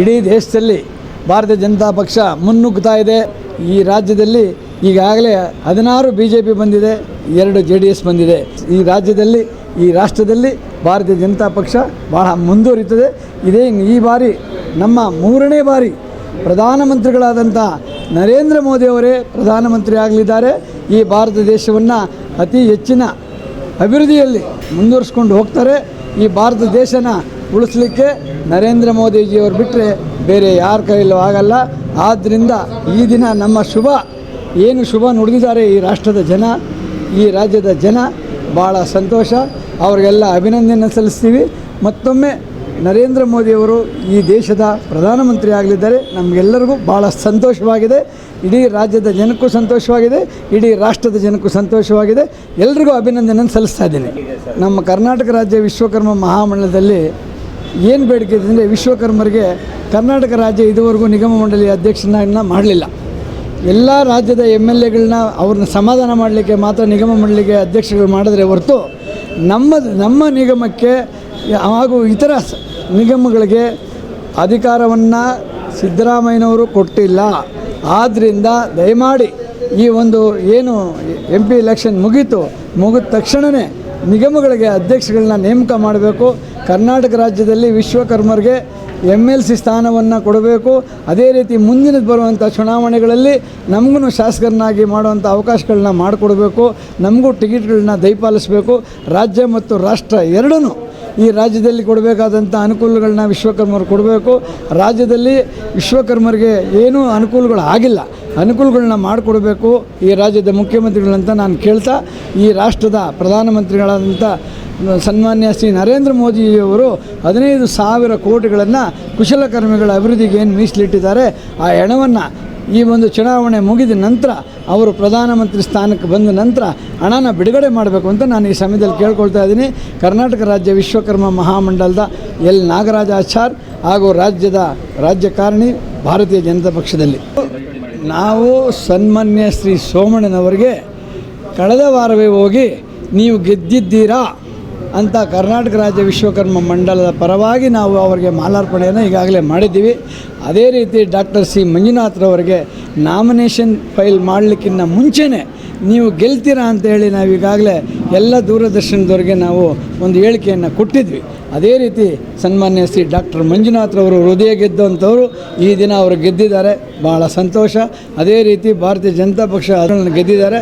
ಇಡೀ ದೇಶದಲ್ಲಿ ಭಾರತೀಯ ಜನತಾ ಪಕ್ಷ ಮುನ್ನುಗ್ಗುತ್ತಾ ಇದೆ. ಈ ರಾಜ್ಯದಲ್ಲಿ ಈಗಾಗಲೇ ಹದಿನಾರು ಬಿ ಜೆ ಪಿ ಬಂದಿದೆ, ಎರಡು ಜೆ ಡಿ ಎಸ್ ಬಂದಿದೆ. ಈ ರಾಜ್ಯದಲ್ಲಿ, ಈ ರಾಷ್ಟ್ರದಲ್ಲಿ ಭಾರತೀಯ ಜನತಾ ಪಕ್ಷ ಬಹಳ ಮುಂದುವರಿಯುತ್ತದೆ. ಇದೇ ಈ ಬಾರಿ ನಮ್ಮ ಮೂರನೇ ಬಾರಿ ಪ್ರಧಾನಮಂತ್ರಿಗಳಾದಂಥ ನರೇಂದ್ರ ಮೋದಿಯವರೇ ಪ್ರಧಾನಮಂತ್ರಿ ಆಗಲಿದ್ದಾರೆ. ಈ ಭಾರತ ದೇಶವನ್ನು ಅತಿ ಹೆಚ್ಚಿನ ಅಭಿವೃದ್ಧಿಯಲ್ಲಿ ಮುಂದುವರಿಸ್ಕೊಂಡು ಹೋಗ್ತಾರೆ. ಈ ಭಾರತ ದೇಶನ ಉಳಿಸ್ಲಿಕ್ಕೆ ನರೇಂದ್ರ ಮೋದಿಜಿಯವರು ಬಿಟ್ಟರೆ ಬೇರೆ ಯಾರ ಕೈಲೂ ಆಗಲ್ಲ. ಆದ್ದರಿಂದ ಈ ದಿನ ನಮ್ಮ ಶುಭ. ಏನು ಶುಭ ನುಡಿದಿದ್ದಾರೆ ಈ ರಾಷ್ಟ್ರದ ಜನ, ಈ ರಾಜ್ಯದ ಜನ ಭಾಳ ಸಂತೋಷ. ಅವರಿಗೆಲ್ಲ ಅಭಿನಂದನೆ ಸಲ್ಲಿಸ್ತೀವಿ. ಮತ್ತೊಮ್ಮೆ ನರೇಂದ್ರ ಮೋದಿಯವರು ಈ ದೇಶದ ಪ್ರಧಾನಮಂತ್ರಿ ಆಗಲಿದ್ದಾರೆ. ನಮಗೆಲ್ಲರಿಗೂ ಭಾಳ ಸಂತೋಷವಾಗಿದೆ. ಇಡೀ ರಾಜ್ಯದ ಜನಕ್ಕೂ ಸಂತೋಷವಾಗಿದೆ. ಇಡೀ ರಾಷ್ಟ್ರದ ಜನಕ್ಕೂ ಸಂತೋಷವಾಗಿದೆ. ಎಲ್ರಿಗೂ ಅಭಿನಂದನೆ ಸಲ್ಲಿಸ್ತಾ ಇದ್ದೀನಿ. ನಮ್ಮ ಕರ್ನಾಟಕ ರಾಜ್ಯ ವಿಶ್ವಕರ್ಮ ಮಹಾಮಂಡಲದಲ್ಲಿ ಏನು ಬೇಡಿಕೆ ಇದೆ ಅಂದರೆ ವಿಶ್ವಕರ್ಮರಿಗೆ ಕರ್ನಾಟಕ ರಾಜ್ಯ ಇದುವರೆಗೂ ನಿಗಮ ಮಂಡಳಿ ಅಧ್ಯಕ್ಷನ ಮಾಡಲಿಲ್ಲ. ಎಲ್ಲ ರಾಜ್ಯದ ಎಂ ಎಲ್ ಎಗಳನ್ನ ಅವ್ರನ್ನ ಸಮಾಧಾನ ಮಾಡಲಿಕ್ಕೆ ಮಾತ್ರ ನಿಗಮ ಮಂಡಳಿಗೆ ಅಧ್ಯಕ್ಷಗಳು ಮಾಡಿದ್ರೆ ಹೊರತು ನಮ್ಮ ನಮ್ಮ ನಿಗಮಕ್ಕೆ ಹಾಗೂ ಇತರ ನಿಗಮಗಳಿಗೆ ಅಧಿಕಾರವನ್ನು ಸಿದ್ದರಾಮಯ್ಯನವರು ಕೊಟ್ಟಿಲ್ಲ. ಆದ್ದರಿಂದ ದಯಮಾಡಿ ಈ ಒಂದು ಏನು ಎಂ ಪಿ ಎಲೆಕ್ಷನ್ ಮುಗೀತು, ಮುಗಿದ ತಕ್ಷಣವೇ ನಿಗಮಗಳಿಗೆ ಅಧ್ಯಕ್ಷಗಳನ್ನ ನೇಮಕ ಮಾಡಬೇಕು. ಕರ್ನಾಟಕ ರಾಜ್ಯದಲ್ಲಿ ವಿಶ್ವಕರ್ಮರಿಗೆ ಎಂ ಎಲ್ ಸಿ ಸ್ಥಾನವನ್ನು ಕೊಡಬೇಕು. ಅದೇ ರೀತಿ ಮುಂದಿನ ಬರುವಂಥ ಚುನಾವಣೆಗಳಲ್ಲಿ ನಮಗೂ ಶಾಸಕರನ್ನಾಗಿ ಮಾಡುವಂಥ ಅವಕಾಶಗಳನ್ನ ಮಾಡಿಕೊಡ್ಬೇಕು. ನಮಗೂ ಟಿಕೆಟ್ಗಳನ್ನ ದಯಪಾಲಿಸಬೇಕು. ರಾಜ್ಯ ಮತ್ತು ರಾಷ್ಟ್ರ ಎರಡೂ ಈ ರಾಜ್ಯದಲ್ಲಿ ಕೊಡಬೇಕಾದಂಥ ಅನುಕೂಲಗಳನ್ನ ವಿಶ್ವಕರ್ಮರು ಕೊಡಬೇಕು. ರಾಜ್ಯದಲ್ಲಿ ವಿಶ್ವಕರ್ಮರಿಗೆ ಏನೂ ಅನುಕೂಲಗಳು ಆಗಿಲ್ಲ. ಅನುಕೂಲಗಳನ್ನ ಮಾಡಿಕೊಡಬೇಕು ಈ ರಾಜ್ಯದ ಮುಖ್ಯಮಂತ್ರಿಗಳಂತ ನಾನು ಕೇಳ್ತಾ, ಈ ರಾಷ್ಟ್ರದ ಪ್ರಧಾನಮಂತ್ರಿಗಳಾದಂಥ ಸನ್ಮಾನ್ಯ ಶ್ರೀ ನರೇಂದ್ರ ಮೋದಿಯವರು ಹದಿನೈದು ಸಾವಿರ ಕೋಟಿಗಳನ್ನು ಕುಶಲಕರ್ಮಿಗಳ ಅಭಿವೃದ್ಧಿಗೆ ಏನು ಮೀಸಲಿಟ್ಟಿದ್ದಾರೆ, ಆ ಹಣವನ್ನು ಈ ಒಂದು ಚುನಾವಣೆ ಮುಗಿದ ನಂತರ ಅವರು ಪ್ರಧಾನಮಂತ್ರಿ ಸ್ಥಾನಕ್ಕೆ ಬಂದ ನಂತರ ಹಣನ ಬಿಡುಗಡೆ ಮಾಡಬೇಕು ಅಂತ ನಾನು ಈ ಸಮಯದಲ್ಲಿ ಕೇಳ್ಕೊಳ್ತಾ ಇದ್ದೀನಿ. ಕರ್ನಾಟಕ ರಾಜ್ಯ ವಿಶ್ವಕರ್ಮ ಮಹಾಮಂಡಲದ ಎಲ್. ನಾಗರಾಜ ಆಚಾರ್ ಹಾಗೂ ರಾಜ್ಯದ ರಾಜ್ಯಕಾರಣಿ ಭಾರತೀಯ ಜನತಾ ಪಕ್ಷದಲ್ಲಿ. ನಾವು ಸನ್ಮಾನ್ಯ ಶ್ರೀ ಸೋಮಣ್ಣನವರಿಗೆ ಕಳೆದ ವಾರವೇ ಹೋಗಿ ನೀವು ಗೆದ್ದಿದ್ದೀರಾ? ಅಂತ ಕರ್ನಾಟಕ ರಾಜ್ಯ ವಿಶ್ವಕರ್ಮ ಮಂಡಲದ ಪರವಾಗಿ ನಾವು ಅವರಿಗೆ ಮಾಲಾರ್ಪಣೆಯನ್ನು ಈಗಾಗಲೇ ಮಾಡಿದ್ದೀವಿ. ಅದೇ ರೀತಿ ಡಾಕ್ಟರ್ ಸಿ ಮಂಜುನಾಥ್ರವರಿಗೆ ನಾಮಿನೇಷನ್ ಫೈಲ್ ಮಾಡಲಿಕ್ಕಿಂತ ಮುಂಚೆನೇ ನೀವು ಗೆಲ್ತೀರಾ ಅಂತ ಹೇಳಿ ನಾವು ಈಗಾಗಲೇ ಎಲ್ಲ ದೂರದರ್ಶನದವರಿಗೆ ನಾವು ಒಂದು ಹೇಳಿಕೆಯನ್ನು ಕೊಟ್ಟಿದ್ವಿ. ಅದೇ ರೀತಿ ಸನ್ಮಾನ್ಯ ಶ್ರೀ ಡಾಕ್ಟರ್ ಮಂಜುನಾಥ್ರವರು ಹೃದಯ ಗೆದ್ದಂಥವರು ಈ ದಿನ ಅವರು ಗೆದ್ದಿದ್ದಾರೆ. ಭಾಳ ಸಂತೋಷ. ಅದೇ ರೀತಿ ಭಾರತೀಯ ಜನತಾ ಪಕ್ಷ ಅದನ್ನು ಗೆದ್ದಿದ್ದಾರೆ.